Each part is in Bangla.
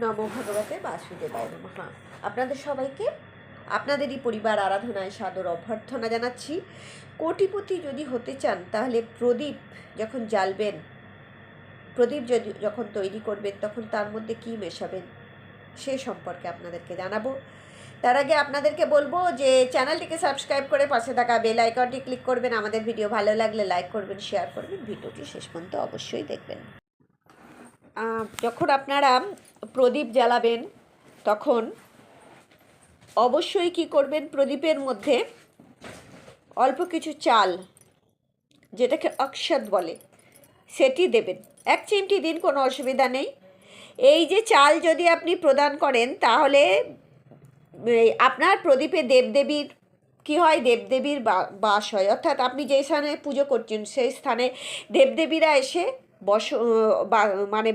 নম ভগবতে বাসুদেবায় নমঃ। আপনাদের সবাইকে, আপনাদেরই পরিবার আরাধনায় সাদর অভ্যর্থনা জানাচ্ছি। কোটিপতি যদি হতে চান, তাহলে প্রদীপ যখন জ্বালবেন, প্রদীপ যদি যখন তৈরি করবেন, তখন তার মধ্যে কী মেশাবেন, সে সম্পর্কে আপনাদেরকে জানাব। তার আগে আপনাদেরকে বলব যে, চ্যানেলটিকে সাবস্ক্রাইব করে পাশে থাকা বেল আইকনটি ক্লিক করবেন। আমাদের ভিডিও ভালো লাগলে লাইক করবেন, শেয়ার করবেন। ভিডিওটি শেষ পর্যন্ত অবশ্যই দেখবেন। যখন আপনারা প্রদীপ জ্বালাবেন, তখন অবশ্যই কি করবেন প্রদীপের মধ্যে? অল্প কিছু চাল, যেটাকে অক্ষত বলে, সেটি দেবেন। এক চিমটি দিন, কোনো অসুবিধা নেই। এই যে চাল যদি আপনি প্রদান করেন, তাহলে আপনার প্রদীপে দেবদেবীর, কি হয়? দেবদেবীর বাস হয়। অর্থাৎ আপনি যেই স্থানে পুজো করছেন, সেই স্থানে দেবদেবীরা এসে বস মানে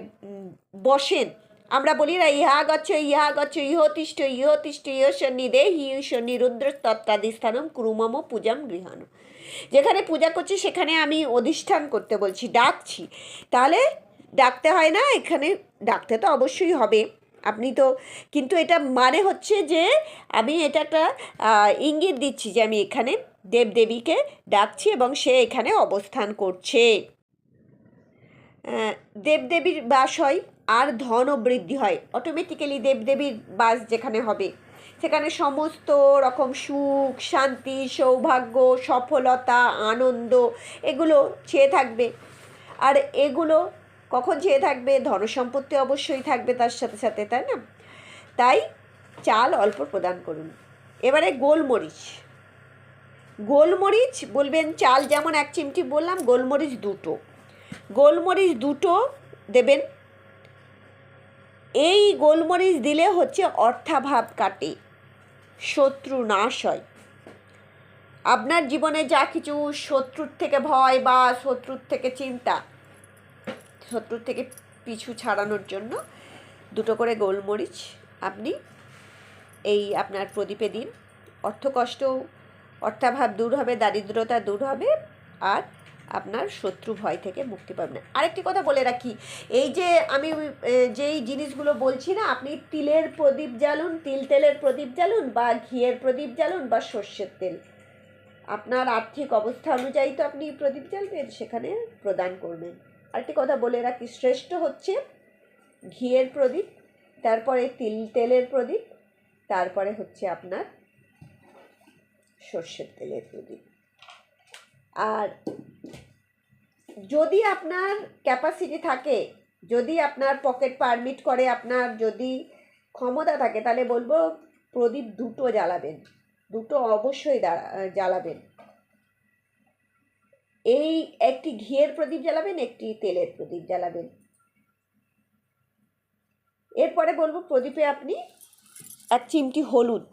বসেন। আমরা বলি না, ইহা গচ্ছ ইহা গচ্ছ ইহতিষ্ঠ ইহতিষ্ঠ ইহ সন্নিদে হি শনি রুদ্র তত্ত্বাদি স্থানম কুরুমম পূজাম গৃহাণ। যেখানে পূজা করছি, সেখানে আমি অধিষ্ঠান করতে বলছি, ডাকছি। তাহলে ডাকতে হয় না, এখানে ডাকতে তো অবশ্যই হবে। আপনি তো, কিন্তু এটা মানে হচ্ছে যে, আমি এটা একটা ইঙ্গিত দিচ্ছি যে আমি এখানে দেবদেবীকে ডাকছি এবং সে এখানে অবস্থান করছে। দেবদেবীর বাস হয় আর ধনও বৃদ্ধি হয়। অটোমেটিক্যালি দেবদেবীর বাস যেখানে হবে। সেখানে সমস্ত রকম সুখ, শান্তি, সৌভাগ্য, সফলতা, আনন্দ এগুলো চেয়ে থাকবে। আর এগুলো কখন চেয়ে থাকবে? ধনসম্পত্তি অবশ্যই থাকবে তার সাথে সাথে, তাই না? তাই চাল অল্প প্রদান করুন। এবারে গোলমরিচ। গোলমরিচ বলবেন চাল যেমন এক চিমটি বললাম, গোলমরিচ দুটো। গোলমরিচ দুটো দেবেন এই গোলমরিচ দিলে হচ্ছে অর্থাভাব কাটে, শত্রু নাশ হয়। আপনার জীবনে যা কিছু শত্রুর থেকে ভয় বা শত্রুর থেকে চিন্তা, শত্রুর থেকে পিছু ছাড়ানোর জন্য দুটো করে গোলমরিচ আপনি এই আপনার প্রদীপে দিন। অর্থকষ্ট, অর্থাভাব দূর হবে, দারিদ্রতা দূর হবে, আর আপনার শত্রু ভয় থেকে মুক্তি পাবেন। আরেকটি কথা বলে রাখি, এই যে আমি যেই জিনিসগুলো বলছি না, আপনি তিলের প্রদীপ জ্বালুন, তিল তেলের প্রদীপ জ্বালুন বা ঘিয়ের প্রদীপ জ্বালুন বা সর্ষের তেল। আপনার আর্থিক অবস্থা অনুযায়ী তো আপনি প্রদীপ জ্বালবেন, সেখানে প্রদান করবেন। আরেকটি কথা বলে রাখি, শ্রেষ্ঠ হচ্ছে ঘিয়ের প্রদীপ, তারপরে তিল তেলের প্রদীপ, তারপরে হচ্ছে আপনার সর্ষের তেলের প্রদীপ। আর যদি আপনার ক্যাপাসিটি থাকে, যদি আপনার পকেট পারমিট করে, আপনার যদি ক্ষমতা থাকে, তাহলে বলব প্রদীপ দুটো জ্বালাবেন। দুটো অবশ্যই জ্বালাবেন। এই একটি ঘিয়ের প্রদীপ জ্বালাবেন, একটি তেলের প্রদীপ জ্বালাবেন। এরপরে বলব প্রদীপে আপনি এক চিমটি হলুদ।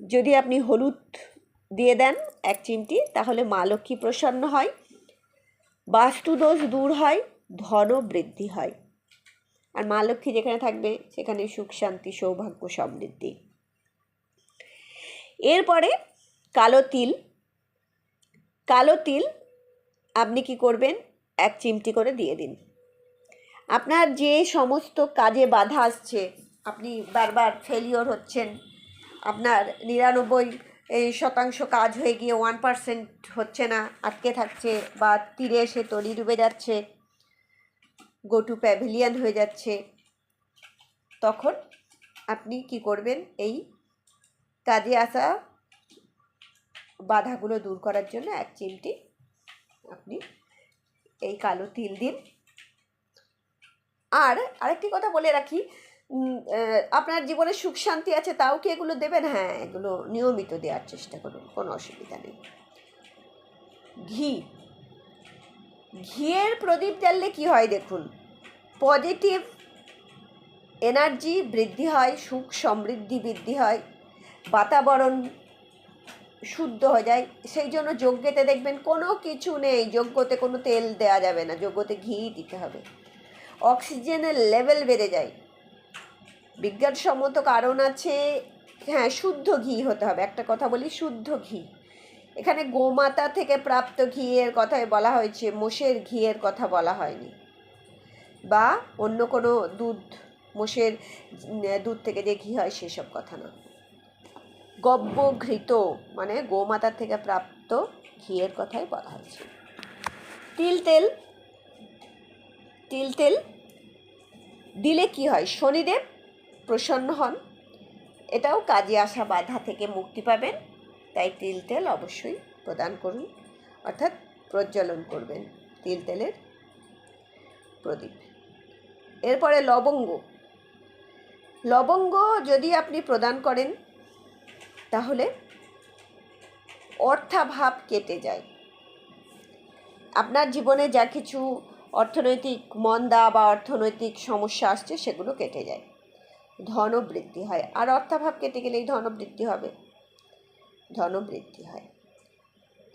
যদি আপনি হলুদ দিয়ে দেন এক চিমটি, তাহলে মা লক্ষ্মী প্রসন্ন হয়। বাস্তুদোষ দূর হয়, ধন বৃদ্ধি হয়। আর মা লক্ষ্মী যেখানে থাকবে, সেখানে সুখ, শান্তি, সৌভাগ্য সমৃদ্ধি। এরপরে কালো তিল। কালো তিল আপনি কি করবেন? এক চিমটি করে দিয়ে দিন। আপনার যে সমস্ত কাজে বাধা আসছে, আপনি বারবার ফেলিওর হচ্ছেন, আপনার নিরানব্বই এই শতাংশ কাজ হয়ে গিয়ে ওয়ান পার্সেন্ট হচ্ছে না, আটকে থাকছে বা তীরে এসে তরি ডুবে যাচ্ছে গো টু প্যাভিলিয়ান হয়ে যাচ্ছে, তখন আপনি কি করবেন? এই কাজে আসা বাধাগুলো দূর করার জন্য এক চিমটি আপনি এই কালো তিল দিন। আর আরেকটি কথা বলে রাখি আপনার জীবনে সুখ শান্তি আছে, তাও কি এগুলো দেবেন? হ্যাঁ এগুলো নিয়মিত দেওয়ার চেষ্টা করুন, কোনো অসুবিধা নেই। ঘি। ঘিয়ের প্রদীপ জ্বাললে কি হয় দেখুন, পজিটিভ এনার্জি বৃদ্ধি হয়, সুখ সমৃদ্ধি বৃদ্ধি হয়, বাতাবরণ শুদ্ধ হয়ে যায়, সেই জন্য যজ্ঞেতে দেখবেন কোনো কিছু নেই যজ্ঞতে কোনো তেল দেওয়া যাবে না যজ্ঞতে ঘি দিতে হবে। অক্সিজেনের লেভেল বেড়ে যায়। বিজ্ঞানসম্মত কারণ আছে হ্যাঁ শুদ্ধ ঘি হতে হবে। একটা কথা বলি, শুদ্ধ ঘি। এখানে গোমাতা থেকে প্রাপ্ত ঘিয়ের কথাই বলা হয়েছে, মোষের ঘিয়ের কথা বলা হয়নি। বা অন্য কোনো দুধ, মোষের দুধ থেকে যে ঘি হয়, সেসব কথা না। গব্য ঘৃত মানে গোমাতার থেকে প্রাপ্ত ঘিয়ের কথাই বলা হয়েছে। তিল তেল তিল তেল দিলে কি হয়? শনিদেব প্রসন্ন হন। এটাও কাজে আসা বাধা থেকে মুক্তি পাবেন। তাই তিল তেল অবশ্যই প্রদান করুন, অর্থাৎ প্রজ্বলন করবেন তিল তেলের প্রদীপ। এরপরে লবঙ্গ। লবঙ্গ যদি আপনি প্রদান করেন, তাহলে অর্থাভাব কেটে যায়। আপনার জীবনে যা কিছু অর্থনৈতিক মন্দা বা অর্থনৈতিক সমস্যা আসছে, সেগুলো কেটে যায়। ধনবৃদ্ধি হয়। আর অর্থাভাব কেটে গেলেই ধনবৃদ্ধি হবে। ধনবৃদ্ধি হয়।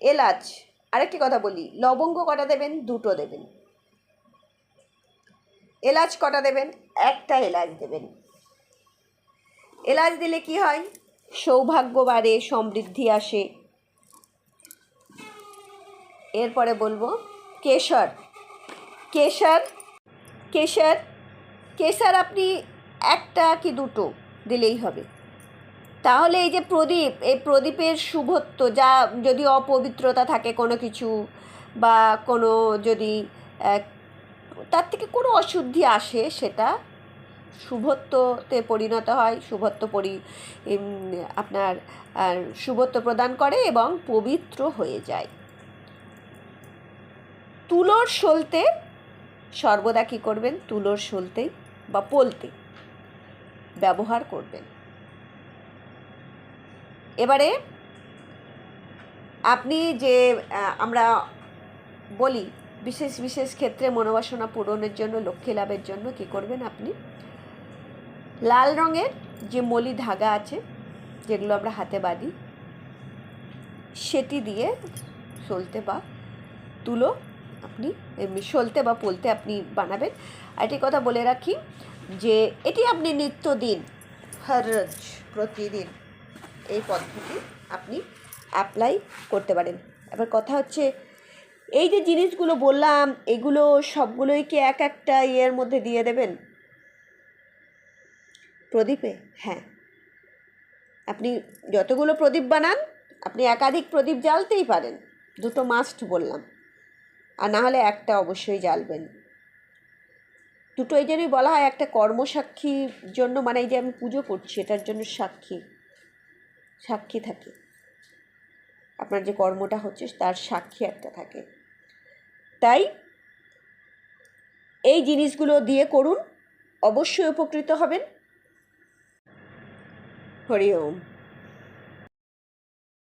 এলাচ, আরেকটি কথা বলি। লবঙ্গ কটা দেবেন? দুটো দেবেন। এলাচ কটা দেবেন? একটা এলাচ দেবেন। এলাচ দিলে কি হয়? সৌভাগ্য বাড়ে, সমৃদ্ধি আসে। এরপরে বলব, কেশর। কেশর কেশর কেশর আপনি একটা কি দুটো দিলেই হবে। তাহলে এই যে প্রদীপ, এই প্রদীপের শুভত্ব যা যদি অপবিত্রতা থাকে কোনো কিছু বা কোনো যদি তার থেকে কোনো অশুদ্ধি আসে সেটা শুভত্বতে পরিণত হয়, শুভত্ব পরি আপনার শুভত্ব প্রদান করে এবং পবিত্র হয়ে যায়। তুলোর সলতে সর্বদা কী করবেন? তুলোর সলতে বা পলতে। ব্যবহার করবেন। এবারে আপনি যে আমরা বলি বিশেষ বিশেষ ক্ষেত্রে মনোবাসনা পূরণের জন্য, লক্ষ্মী লাভের জন্য কি করবেন আপনি? লাল রঙের যে মলি ধাগা আছে, যেগুলো আমরা হাতে বাঁধি, সেটি দিয়ে সলতে বা তুলো আপনি, এমনি সলতে বা পলতে আপনি বানাবেন। আর একটি কথা বলে রাখি যে এটি আপনি নিত্যদিন হর রোজ প্রতিদিন এই পদ্ধতি আপনি অ্যাপ্লাই করতে পারেন। এবার কথা হচ্ছে, এই যে জিনিসগুলো বললাম, এগুলো সবগুলোই কি এক একটা ইয়ের মধ্যে দিয়ে দেবেন? প্রদীপে? হ্যাঁ। আপনি যতগুলো প্রদীপ বানান, আপনি একাধিক প্রদীপ জ্বালতেই পারেন। দুটো মাস্ট বললাম। আর না হলে একটা অবশ্যই জ্বালবেন। দুটো এই জন্যই বলা হয় একটা কর্মসাক্ষীর জন্য মানে এই যে আমি পুজো করছি, এটার জন্য সাক্ষী সাক্ষী থাকে। আপনার যে কর্মটা হচ্ছে, তার সাক্ষী একটা থাকে। তাই এই জিনিসগুলো দিয়ে করুন, অবশ্যই উপকৃত হবেন। হরি ওম।